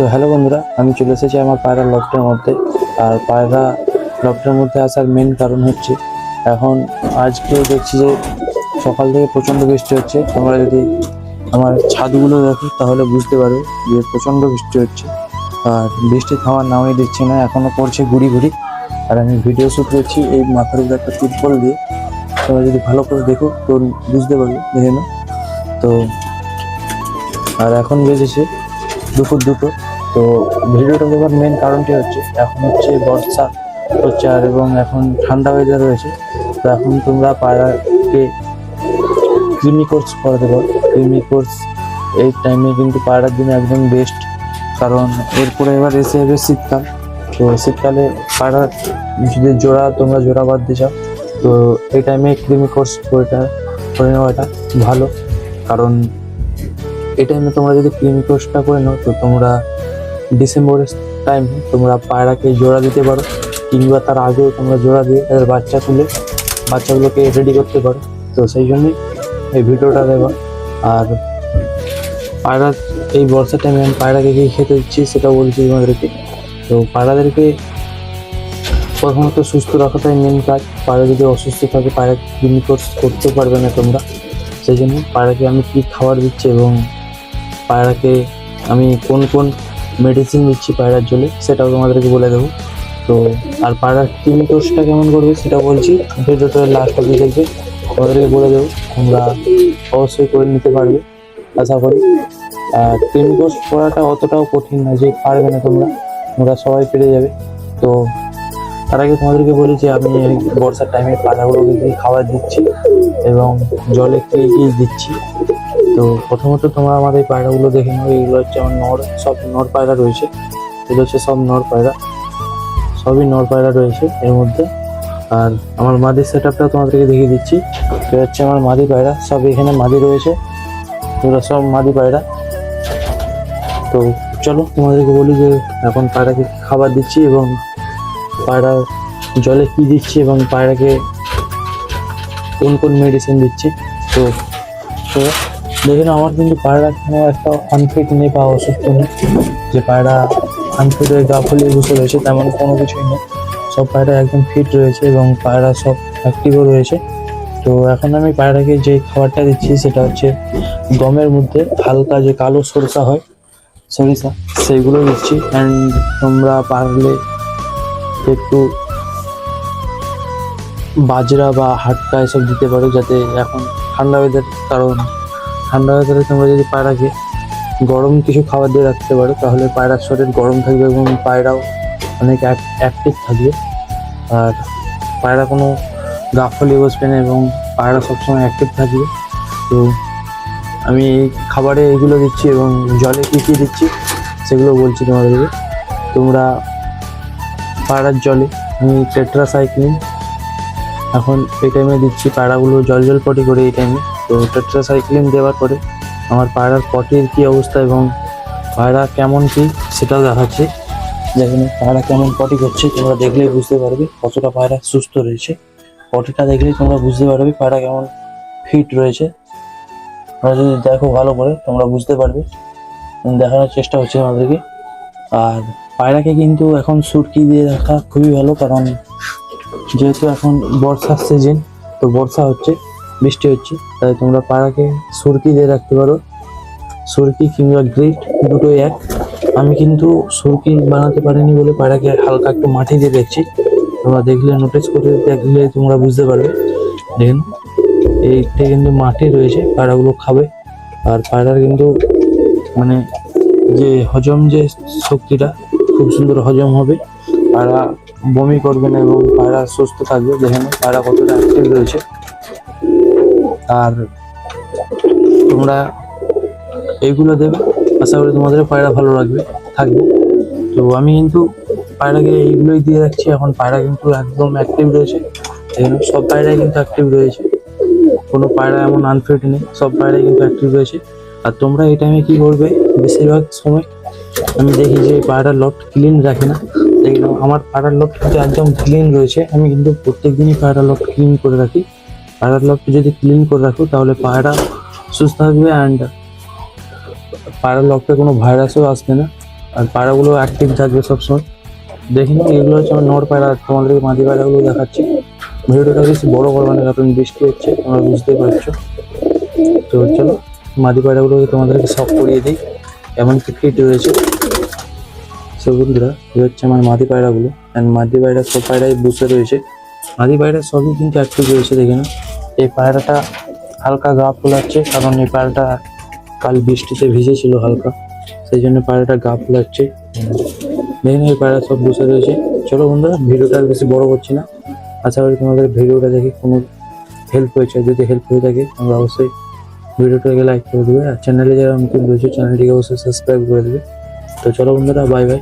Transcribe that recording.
So hello বন্ধুরা, আমি চলে এসেছি আমার পায়রা লফটের মধ্যে। আর পায়রা লফটের মধ্যে আসার মেন কারণ হচ্ছে, এখন আজকে দেখছি যে সকাল থেকে প্রচণ্ড বৃষ্টি হচ্ছে। তোমরা যদি আমার ছাদগুলো দেখো, তাহলে বুঝতে পারবে যে প্রচণ্ড বৃষ্টি হচ্ছে। আর বৃষ্টি থামার নামই দিচ্ছে না এখনও পড়ছে ঘুরি ঘুরি। আর আমি ভিডিও শ্যুট করছি এই মাথার উপরে একটা তিরপল দিয়ে। তোমরা যদি ভালো করে দেখো, তো বুঝতে পারবে, দেখে নাও। তো, আর এখন বেজেছে দুপুর দুটো। তো ভিডিওটা দেওয়ার মেন কারণটি হচ্ছে, এখন হচ্ছে বর্ষা হচ্ছে আর এবং এখন ঠান্ডা ওয়েদার রয়েছে। তো এখন তোমরা পায়রাকে ক্রিমি কোর্স করাতে পারো। ক্রিমি কোর্স এই টাইমে কিন্তু পায়রার জন্য একদম বেস্ট কারণ এরপরে এবার এসে যাবে শীতকাল। তো শীতকালে পায়রার যদি জোড়া, তোমরা জোড়া বাঁধতে চাও, তো এই টাইমে ক্রিমি কোর্স করে করে নেওয়াটা ভালো। কারণ এই টাইমে তোমরা যদি ক্রিমি কোর্সটা করে নাও, তো তোমরা ডিসেম্বরের টাইম তোমরা পায়রাকে জোড়া দিতে পারো, কিংবা তার আগেও তোমরা জোড়া দিয়ে তাদের বাচ্চা তুলে বাচ্চাগুলোকে রেডি করতে পারো। তো সেই জন্যই এই ভিডিওটা দেওয়া। আর পায়রা, এই বর্ষার টাইমে আমি পায়রাকে কী খেতে দিচ্ছি সেটা বলছি তোমাদেরকে। তো পায়রাদেরকে প্রথমত সুস্থ রাখাটাই মেন কাজ। পায়রা যদি অসুস্থ থাকে, পায়রা ক্রিমি কোর্স করতে পারবে না তোমরা। সেই জন্য পায়রাকে আমি কী খাবার দিচ্ছি এবং পায়রাকে আমি কোন কোন মেডিসিন দিচ্ছি পায়রার জন্য, সেটাও তোমাদেরকে বলে দেবো। তো, আর পায়রার টিম কোর্সটা কেমন করবে সেটা বলছি ভিডিওটা লাস্ট অব্দি দেখবে, তোমাদেরকে বলে দেবো, তোমরা অবশ্যই করে নিতে পারবে, আশা করি। আর ক্রিমি কোর্স করাটা অতটাও কঠিন না, যে পারবে না তোমরা তোমরা সবাই পেরে যাবে। তো, তার আগে তোমাদেরকে বলি যে আমি বর্ষার টাইমে পায়রাগুলোকে কী খাবার দিচ্ছি, এবং জলে কী দিচ্ছি। তো প্রথমত তোমরা আমার এই পায়রাগুলো দেখে নাও, এইগুলো হচ্ছে আমার নর, সব নর পায়রা রয়েছে। এগুলো হচ্ছে সব নর পায়রা, সবই নর পায়রা রয়েছে এর মধ্যে। আর আমার মাদির সেট আপটাও তোমাদেরকে দেখিয়ে দিচ্ছি। এটা হচ্ছে আমার মাদি পায়রা, সব এখানে মাদি রয়েছে। এগুলো সব মাদি পায়রা। তো চলো, তোমাদেরকে বলি যে এখন পায়রাকে খাবার দিচ্ছি এবং পায়রা জলে কি দিচ্ছি এবং পায়রাকে কোন কোন মেডিসিন দিচ্ছি। তো তো দেখে নাও, আমার কিন্তু পায়রা কোনো একটা আনফিট নেই বা অসুস্থ নেই। যে পায়রা আনফিট হয়ে গা ফুলিয়ে বসে রয়েছে, তেমন কোনো কিছুই নেই। সব পায়রা একদম ফিট রয়েছে এবং পায়রা সব অ্যাক্টিভও রয়েছে। তো এখন আমি পায়রাকে যে খাবারটা দিচ্ছি, সেটা হচ্ছে গমের মধ্যে হালকা যে কালো সরষা হয় সরিষা সেইগুলো দিচ্ছি। অ্যান্ড তোমরা পারলে একটু বাজরা বা হাটকা এসব দিতে পারো, যাতে এখন ঠান্ডা ওয়েদার কারণ। ঠান্ডা ওয়েদারে তোমরা যদি পায়রাকে গরম কিছু খাবার দিয়ে রাখতে পারো, তাহলে পায়রার শরীর গরম থাকবে এবং পায়রাও অনেক অ্যাক্টিভ থাকবে। আর পায়রা কোনো গা ফলিয়ে বসবে না এবং পায়রা সবসময় অ্যাক্টিভ থাকবে। তো আমি এই খাবারে এগুলো দিচ্ছি এবং জলে কী কী দিচ্ছি সেগুলো বলছি তোমাদেরকে। তোমরা পায়রার জলে, আমি টেট্রাসাইক্লিন এখন এই টাইমে দিচ্ছি পায়রাগুলো জল জল পটি করে এই টাইমে তো টেট্রাসাইক্লিন দেওয়ার পরে আমার পায়রার পটির কী অবস্থা এবং পায়রা কেমন কী সেটাও দেখাচ্ছি। যেখানে পায়রা কেমন পটি করছে, তোমরা দেখলেই বুঝতে পারবে কতটা পায়রা সুস্থ রয়েছে। পটিটা দেখলেই তোমরা বুঝতে পারবে পায়রা কেমন ফিট রয়েছে। তোমরা যদি দেখো ভালো করে, তোমরা বুঝতে পারবে। দেখানোর চেষ্টা হচ্ছে আমাদেরকে। আর পায়রাকে কিন্তু এখন সুটকি দিয়ে রাখা খুবই ভালো, কারণ যেহেতু এখন বর্ষার সিজন তো বর্ষা হচ্ছে। বৃষ্টি হচ্ছে, তাই তোমরা পায়রাকে সুরকি দিয়ে রাখতে পারো। সুরকি কিংবা গ্রিট দুটোই এক। আমি কিন্তু সুরকি বানাতে পারিনি বলে পায়রাকে হালকা একটু মাটি দিয়ে দেখছি তোমরা দেখলে নোটিস করে দেখলে তোমরা বুঝতে পারবে। দেখেন এইটা কিন্তু মাটি রয়েছে পায়রাগুলো খাবে। আর পায়রার কিন্তু মানে যে হজম যে শক্তিটা, খুব সুন্দর হজম হবে। পায়রা বমি করবে না এবং পায়রা সুস্থ থাকবে। দেখে নাও পায়রা কতটা অ্যাক্টিভ রয়েছে। আর তোমরা এইগুলো দেবে। আশা করি তোমাদের পায়রা ভালো লাগবে, থাকবে। তো আমি কিন্তু পায়রাকে এইগুলোই দিয়ে রাখছি। এখন পায়রা কিন্তু একদম অ্যাক্টিভ রয়েছে। এখানে সব পায়রাই কিন্তু অ্যাক্টিভ রয়েছে। কোনো পায়রা এমন আনফিট নেই, সব পায়রাই কিন্তু অ্যাক্টিভ রয়েছে। আর তোমরা এই টাইমে কি করবে? বেশিরভাগ সময় আমি দেখি যে পায়রার লফট ক্লিন রাখে না। দেখলাম আমার পায়রার লফট কিন্তু একদম ক্লিন রয়েছে। আমি কিন্তু প্রত্যেক দিনই পায়রা লফট ক্লিন করে রাখি। পায়রার লফট যদি ক্লিন করে রাখো, তাহলে পায়রা সুস্থ থাকবে অ্যান্ড পায়রার লফটে কোনো ভাইরাসও আসবে না। আর পায়রাগুলো অ্যাক্টিভ থাকবে সবসময়। দেখি না এগুলো হচ্ছে আমার নর পায়রা, তোমাদেরকে মাদি পায়রাগুলো দেখাচ্ছি। ভিডিওটা বেশি বড় করবে না কারণ বৃষ্টি হচ্ছে, তোমরা বুঝতেই পারছ। তো চলো, মাদি পায়রাগুলোকে তোমাদেরকে সব করিয়ে দিই। এমন ক্রিকেট রয়েছে। সো বন্ধুরা, এই হচ্ছে আমার মাদি পায়রাগুলো। অ্যান্ড মাদি পায়রা সব পায়রাই বসে রয়েছে। মাদি পায়রা সবই কিন্তু অ্যাক্টিভ রয়েছে দেখে না এই পায়রাটা হালকা গা ফুলাচ্ছে, কারণ এই পায়রাটা কাল বৃষ্টিতে ভিজেছিল হালকা। সেই জন্য পায়রাটা গা ফুলাচ্ছে। দেখেন এই পায়রা সব বসে রয়েছে। চলো বন্ধুরা, ভিডিওটা বেশি বড় করছি না। আশা করি তোমাদের ভিডিওটা দেখে কোনো হেল্প হয়েছে। যদি হেল্প হয়ে থাকে, তোমরা অবশ্যই ভিডিওটাকে লাইক করে দেবে। আর চ্যানেলে যারা নতুন রয়েছে চ্যানেলটিকে অবশ্যই সাবস্ক্রাইব করে দেবে। তো চলো বন্ধুরা বাই বাই